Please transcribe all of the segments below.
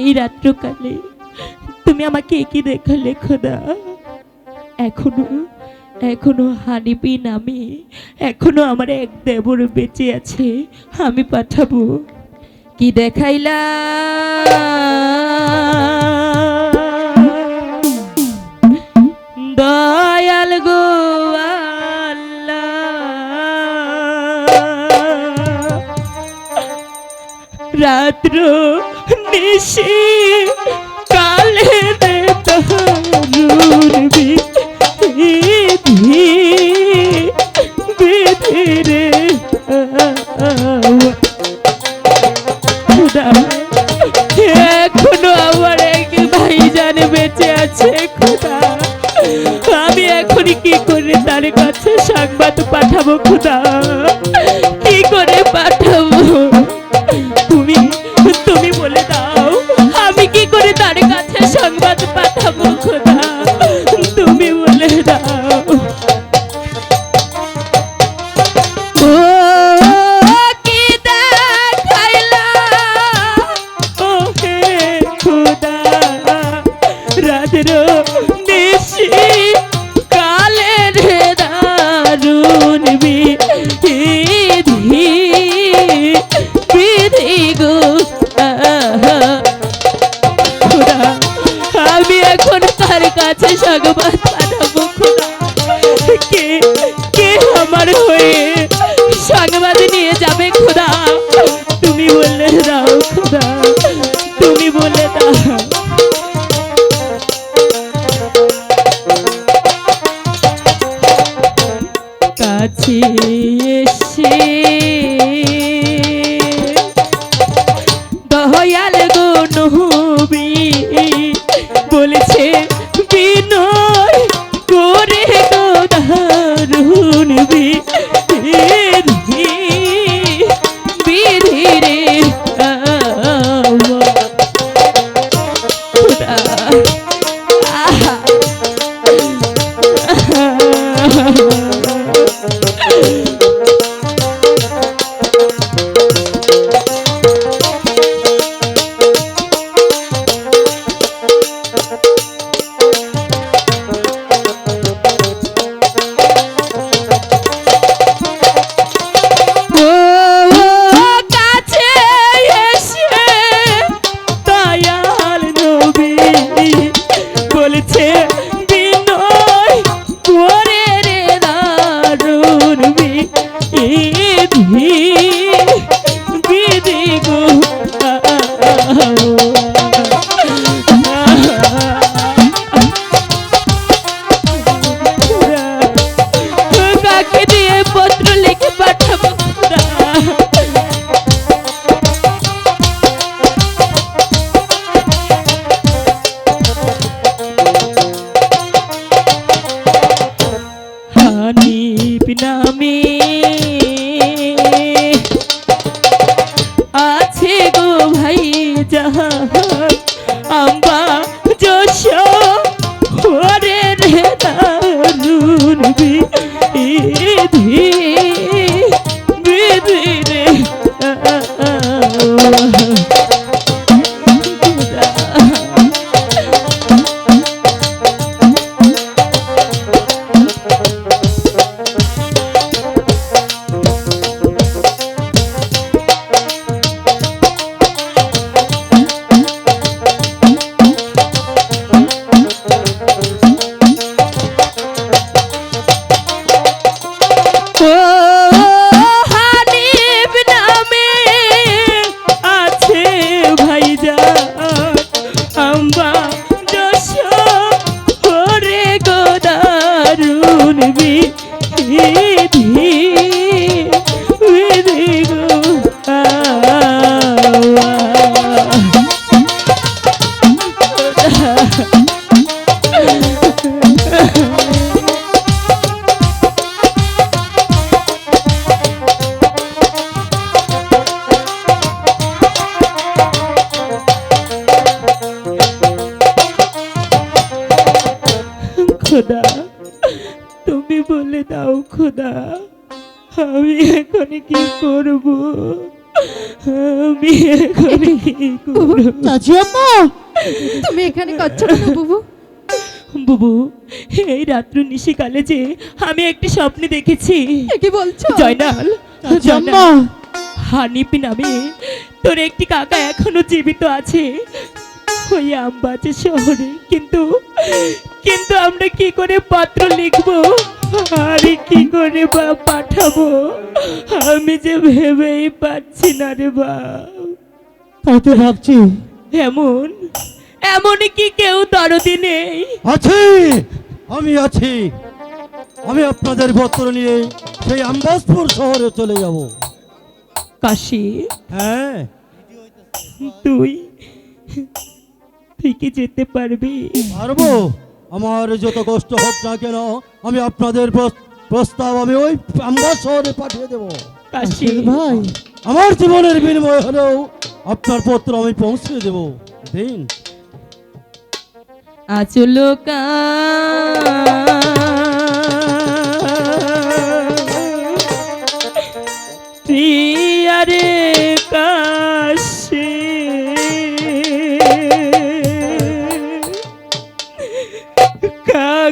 এই রাত্রকালে তুমি আমাকে একই দেখালে খোদা। এখনও এখনও হানিপি নামে, এখনও আমার এক দেবর বেঁচে আছে, আমি পাঠাবো। কি দেখাইলা? দয়াল গো রাত্র নিশি কালে দেতা হয়ে সংবাদ নিয়ে যাবে খোদা। তুমি বললে দাও খোদা তুমি বলে দাও। কাছে এসে 家。呵 Oh. খোদা আমি এখন কি করব? আমি এখন কি করব? চাচিয়াম্মা তুমি এখানে কাচ্চ কেন বুবু? বুবু এই রাত্র নিশিকালে যে আমি একটি স্বপ্নে দেখেছি। কি বলছো? জয়নাল জয়নাল হানিপ নামে তোর একটি কাকা এখনও জীবিত আছে। ওই আমবাজে শহরে। কিন্তু কিন্তু আমরা কি করে পাত্র লিখব? আর কি করে বা পাঠাবো? আমি যে ভেবেই পাচ্ছি না রে বা। তাই তো ভাবছি। এমন? এমন কি কেউ দরদি নেই? আছি! আমি আছি। আমি আপনাদের পত্র নিয়ে সেই আম্বাসপুর শহরে চলে যাব। কাশি হ্যাঁ। তুই তুই কি যেতে পারবি? পারব। আমার যত কষ্ট হোক না কেন আমি আপনাদের প্রস- প্রস্তাব আমি ওই আমরা শহরে পাঠিয়ে দেব। ভাই আমার জীবনের বিনিময় হলেও আপনার পত্র আমি পৌঁছে দেব। দিন। আচলকা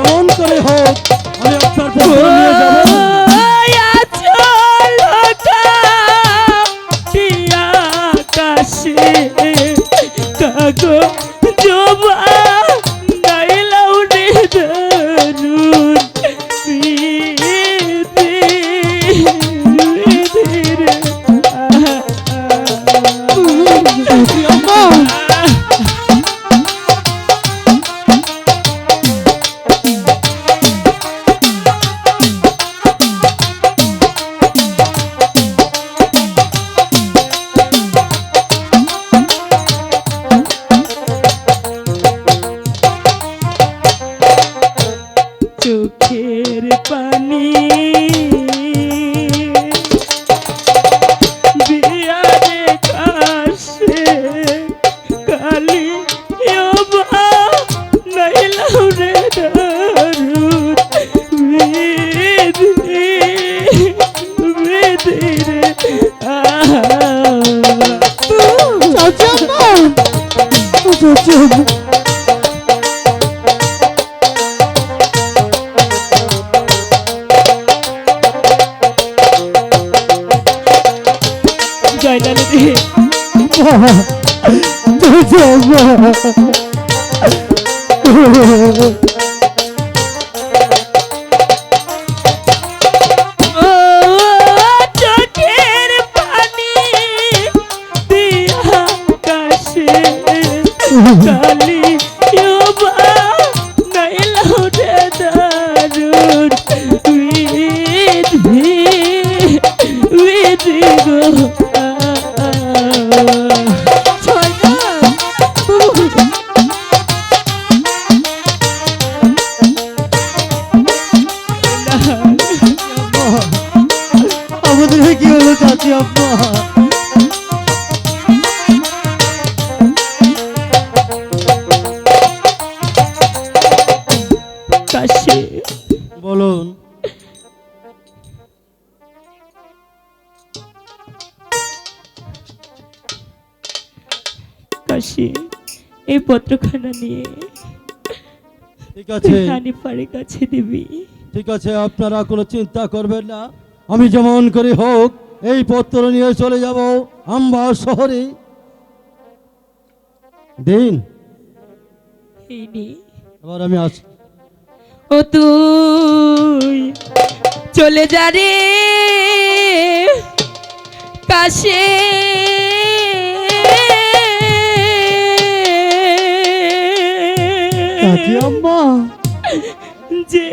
যেমন করে হোক। চাচি কাশে বলুন। এই পত্রখানা নিয়ে ঠিক আছে। হানিফারের কাছে দিবি। ঠিক আছে আপনারা কোনো চিন্তা করবেন না। আমি যেমন করে হোক এই পত্র নিয়ে চলে যাব আম্বা শহরে। দিন। এবার আমি আসি ও তুই চলে যা রে কাশে যে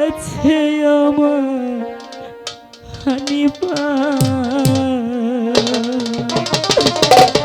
আছে আমার হানিপা